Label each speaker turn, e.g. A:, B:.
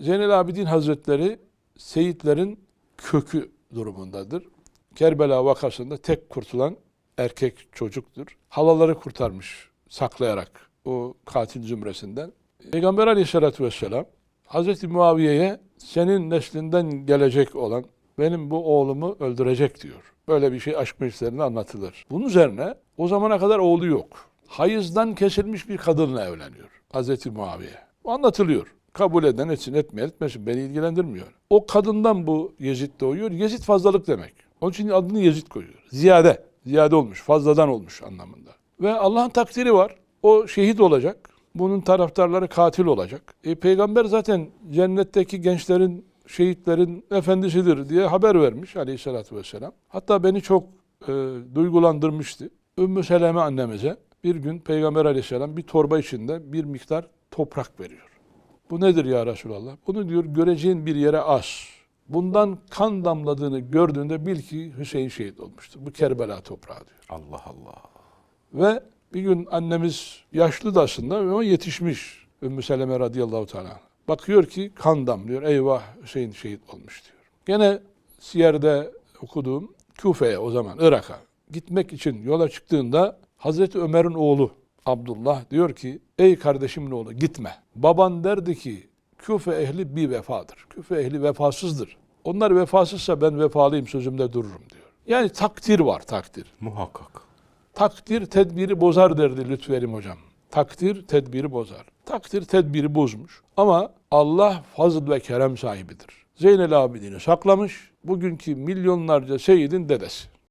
A: Zeynel Abidin Hazretleri Seyitlerin kökü durumundadır. Kerbela vakasında tek kurtulan erkek çocuktur. Halaları kurtarmış saklayarak o katil zümresinden. Peygamber aleyhissalatü vesselam Hazreti Muaviye'ye senin neslinden gelecek olan benim bu oğlumu öldürecek diyor. Böyle bir şey aşk meclislerinde anlatılır. Bunun üzerine o zamana kadar oğlu yok. Hayızdan kesilmiş bir kadınla evleniyor Hazreti Muaviye. Bu anlatılıyor. Kabul eden etsin etmeyen etmesin beni ilgilendirmiyor. O kadından bu Yezid doğuyor. Yezid fazlalık demek. Onun için adını Yezid koyuyor. Ziyade. Ziyade olmuş. Fazladan olmuş anlamında. Ve Allah'ın takdiri var. O şehit olacak. Bunun taraftarları katil olacak. E, peygamber zaten cennetteki gençlerin, şehitlerin efendisidir diye haber vermiş aleyhissalatü vesselam. Hatta beni çok e, duygulandırmıştı. Ümmü Seleme annemize bir gün Peygamber aleyhisselam bir torba içinde bir miktar toprak veriyor. Bu nedir ya Resulallah? Bunu diyor göreceğin bir yere as. Bundan kan damladığını gördüğünde bil ki Hüseyin şehit olmuştur. Bu Kerbela toprağı diyor.
B: Allah Allah.
A: Ve bir gün annemiz yaşlı da aslında ama yetişmiş Ümmü Seleme radıyallahu teala. Bakıyor ki kan damlıyor. Eyvah Hüseyin şehit olmuş diyor. Gene Siyer'de okuduğum Küfe'ye o zaman Irak'a gitmek için yola çıktığında Hazreti Ömer'in oğlu Abdullah diyor ki ey kardeşimin oğlu gitme. Baban derdi ki Küfe ehli bir vefadır. Küfe ehli vefasızdır. Onlar vefasızsa ben vefalıyım sözümde dururum diyor. Yani takdir var takdir.
B: Muhakkak.
A: Takdir tedbiri bozar derdi Lütferim hocam. Takdir tedbiri bozar. Takdir tedbiri bozmuş. Ama Allah fazl ve kerem sahibidir. Zeynel Abidin'i saklamış. Bugünkü milyonlarca seyidin dedesi.